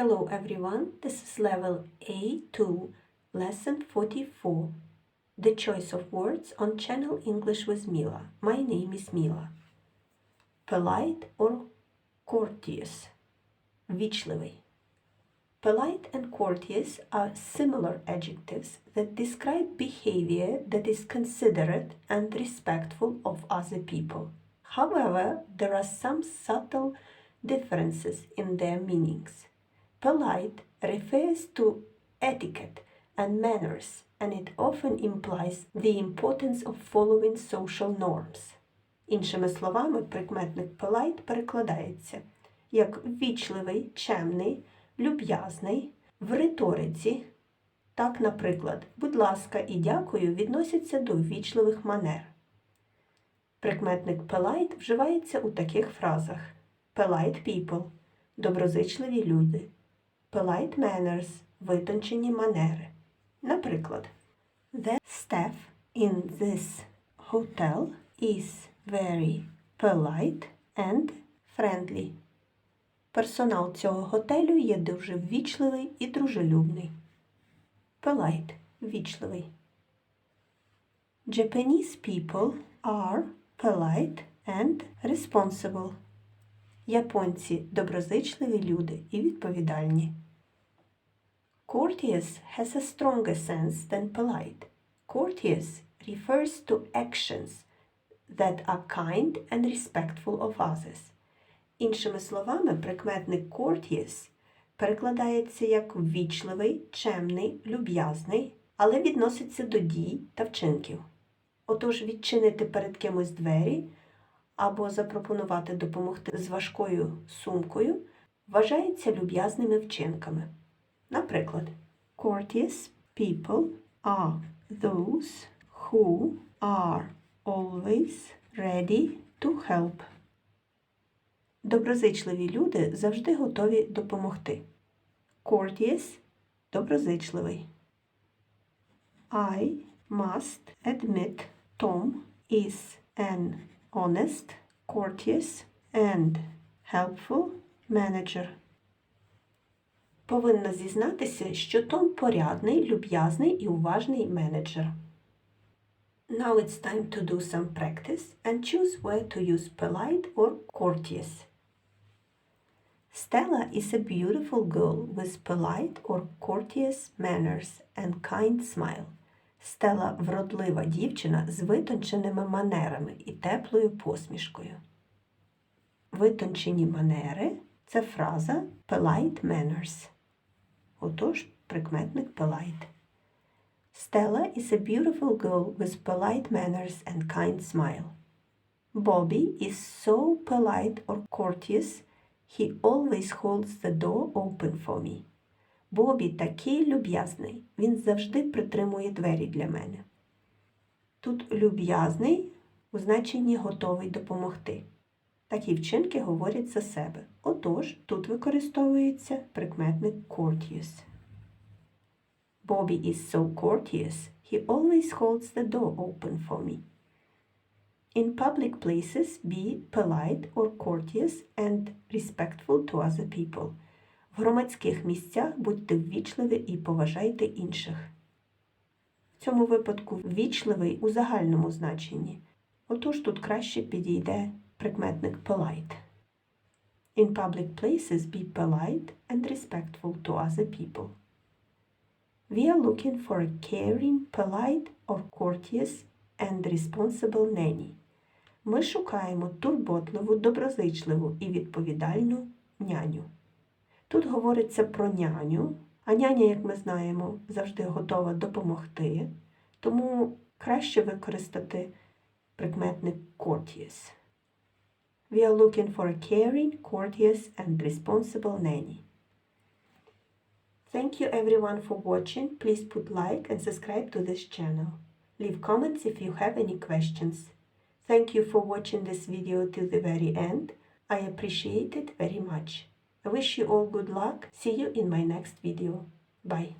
Hello everyone, this is level A2, lesson 44. The choice of words on channel English with Mila. My name is Mila. Polite or courteous? Вічливий. Polite and courteous are similar adjectives that describe behavior that is considerate and respectful of other people. However, there are some subtle differences in their meanings. Polite refers to etiquette and manners, and it often implies the importance of following social norms. Іншими словами, прикметник polite перекладається як ввічливий, чемний, люб'язний, в риториці. Так, наприклад, будь ласка і дякую відносяться до ввічливих манер. Прикметник polite вживається у таких фразах: polite people доброзичливі люди, polite manners витончені манери. Наприклад, The staff in this hotel is very polite and friendly. Персонал цього готелю є дуже ввічливий і дружелюбний. Polite – ввічливий. Japanese people are polite and responsible. Японці доброзичливі люди і відповідальні. Courteous has a stronger sense than polite. Courteous refers to actions that are kind and respectful of others. Іншими словами, прикметник courteous перекладається як ввічливий, чемний, люб'язний, але відноситься до дій та вчинків. Отож, відчинити перед кимось двері або запропонувати допомогти з важкою сумкою вважається люб'язними вчинками. Наприклад, courteous people are those who are always ready to help. Доброзичливі люди завжди готові допомогти. Courteous – доброзичливий. I must admit Tom is an honest, courteous and helpful manager. Повинна зізнатися, що Том порядний, люб'язний і уважний менеджер. Now it's time to do some practice and choose where to use polite or courteous. Stella is a beautiful girl with polite or courteous manners and kind smile. Стела вродлива дівчина з витонченими манерами і теплою посмішкою. Витончені манери це фраза polite manners. Отож, прикметник polite. Stella is a beautiful girl with polite manners and kind smile. Bobby is so polite or courteous, he always holds the door open for me. Бобі такий люб'язний, він завжди притримує двері для мене. Тут люб'язний у значенні готовий допомогти. Такі вчинки говорять за себе. Отож, тут використовується прикметник courteous. Bobby is so courteous, he always holds the door open for me. In public places, be polite or courteous and respectful to other people. В громадських місцях будьте ввічливі і поважайте інших. В цьому випадку ввічливий у загальному значенні. Отож тут краще підійде прикметник polite. In public places be polite and respectful to other people. We are looking for a caring, polite or courteous and responsible nanny. Ми шукаємо турботливу, доброзичливу і відповідальну няню. Тут говориться про няню, а няня, як ми знаємо, завжди готова допомогти, тому краще використати прикметник courteous. We are looking for a caring, courteous and responsible nanny. Thank you everyone for watching. Please put like and subscribe to this channel. Leave comments if you have any questions. Thank you for watching this video till the very end. I appreciate it very much. I wish you all good luck. See you in my next video. Bye.